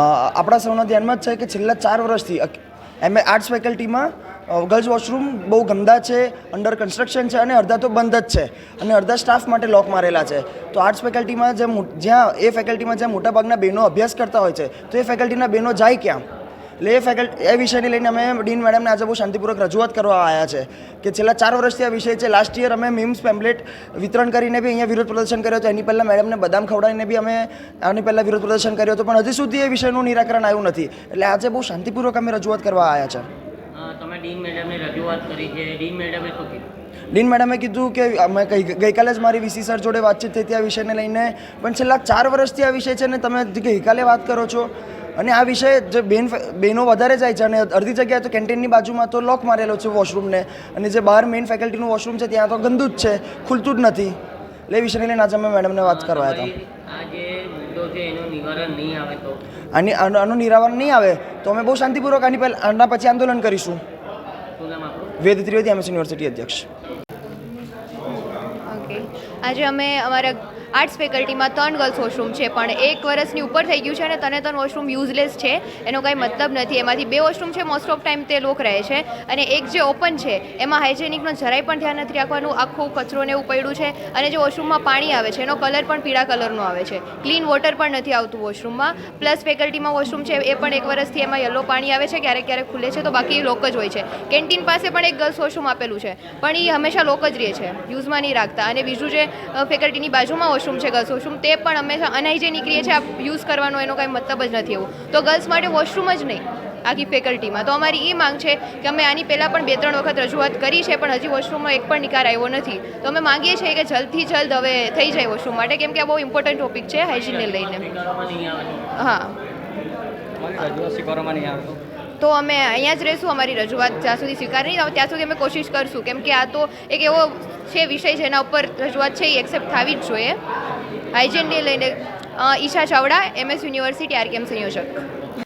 આપણા સૌના ધ્યાનમાં જ છે કે છેલ્લા ચાર વર્ષથી એમ આર્ટ્સ ફેકલ્ટીમાં ગર્લ્સ વોશરૂમ બહુ ગંદા છે અંડર કન્સ્ટ્રક્શન છે અને અડધા તો બંધ જ છે અને અડધા સ્ટાફ માટે લોક મારેલા છે. તો આર્ટ્સ ફેકલ્ટીમાં જે જ્યાં, એ ફેકલ્ટીમાં જ્યાં મોટાભાગના બહેનો અભ્યાસ કરતા હોય છે, તો એ ફેકલ્ટીના બહેનો જાય ક્યાં? એટલે એ ફેકલ્ટી એ વિષયને લઈને અમે ડીન મેડમને આજે બહુ શાંતિપૂર્વક રજૂઆત કરવા આવ્યા છે કે છેલ્લા ચાર વર્ષથી આ વિષય છે. લાસ્ટ યર અમે મીમ્સ પેમ્પલેટ વિતરણ કરીને બી અહીંયા વિરોધ પ્રદર્શન કર્યો હતો. એની પહેલાં મેડમને બદામ ખવડાવીને બી અમે આની પહેલાં વિરોધ પ્રદર્શન કર્યો હતો. પણ હજી સુધી એ વિષયનું નિરાકરણ આવ્યું નથી. એટલે આજે બહુ શાંતિપૂર્વક અમે રજૂઆત કરવા આવ્યા છે. તમે ડીન મેડમને રજૂઆત કરી છે. ડીન મેડમે શું કીધું? ડીન મેડમે કીધું કે અમે ગઈકાલે જ મારી વીસી સર જોડે વાતચીત થઈ હતી આ વિષયને લઈને. પણ છેલ્લા ચાર વર્ષથી આ વિષય છે ને તમે ગઈકાલે વાત કરો છો અને આ વિષય જે બેન બહેનો વધારે જાય છે અને અડધી જગ્યાએ તો કેન્ટીનની બાજુમાં તો લોક મારેલો છે વોશરૂમને અને જે બહાર મેઇન ફેકલ્ટીનું વોશરૂમ છે, ત્યાં તો ગંદુ જ છે, ખુલતું જ નથી. એટલે એ વિષયને લઈને આજે અમે મેડમને વાત કરવા હતા. આની આનું નિરાવરણ નહીં આવે, તો અમે બહુ શાંતિપૂર્વક આની પહેલાં આના પછી આંદોલન કરીશું. વેદ ત્રિવેદી એમએસ યુનિવર્સિટી અધ્યક્ષ. આજે અમે અમારા આર્ટ્સ ફેકલ્ટીમાં ત્રણ ગર્લ્સ વોશરૂમ છે, પણ એક વર્ષની ઉપર થઈ ગયું છે અને તને ત્રણ વોશરૂમ યુઝલેસ છે. એનો કાંઈ મતલબ નથી. એમાંથી બે વોશરૂમ છે મોસ્ટ ઓફ ટાઈમ તે લોક રહે છે. અને એક જે ઓપન છે, એમાં હાઇજેનિકનો જરાય પણ ધ્યાન નથી રાખવાનું. આખું કચરો ને એવું પડ્યું છે. અને જે વોશરૂમમાં પાણી આવે છે, એનો કલર પણ પીળા કલરનો આવે છે. ક્લીન વોટર પણ નથી આવતું વોશરૂમમાં. પ્લસ ફેકલ્ટીમાં વોશરૂમ છે, એ પણ એક વર્ષથી એમાં યલો પાણી આવે છે. ક્યારેક ક્યારેક ખુલે છે, તો બાકી લોક જ હોય છે. કેન્ટીન પાસે પણ એક ગર્લ્સ વોશરૂમ આપેલું છે. પણ એ હંમેશા લોક જ રહે છે. યુઝમાં નહીં રાખતા. અને બીજું જે ફેકલ્ટીની બાજુમાં વોશરૂમ છે ગર્લ્સ વોશરૂમ તે પણ હંમેશા અનહાઇજેનિક રહે છે આ યુઝ કરવાનો એનો કાંઈ મતલબ જ નથી એવું. તો ગર્લ્સ માટે વોશરૂમ જ નહીં આખી ફેકલ્ટીમાં તો અમારી એ માંગ છે કે અમે આની પહેલાં પણ બે ત્રણ વખત રજૂઆત કરી છે પણ હજી વોશરૂમનો એક પણ નિકાર આવ્યો નથી. તો અમે માંગીએ છીએ કે જલ્દથી જલ્દ હવે થઈ જાય વોશરૂમ માટે કેમ કે આ બહુ ઇમ્પોર્ટન્ટ ટોપિક છે હાઇજીનને લઈને. હા. તો અમે અહીંયા જ રહીશું અમારી રજૂઆત જ્યાં સુધી સ્વીકાર નહીં આવે ત્યાં સુધી અમે કોશિશ કરશું. કેમ કે આ તો એક એવો છે, વિષય જેના ઉપર રજૂઆત છે, એ એક્સેપ્ટ થવી જ જોઈએ. હાઇજેનને લઈને Isha Chavda MS university RKM સંયોજક.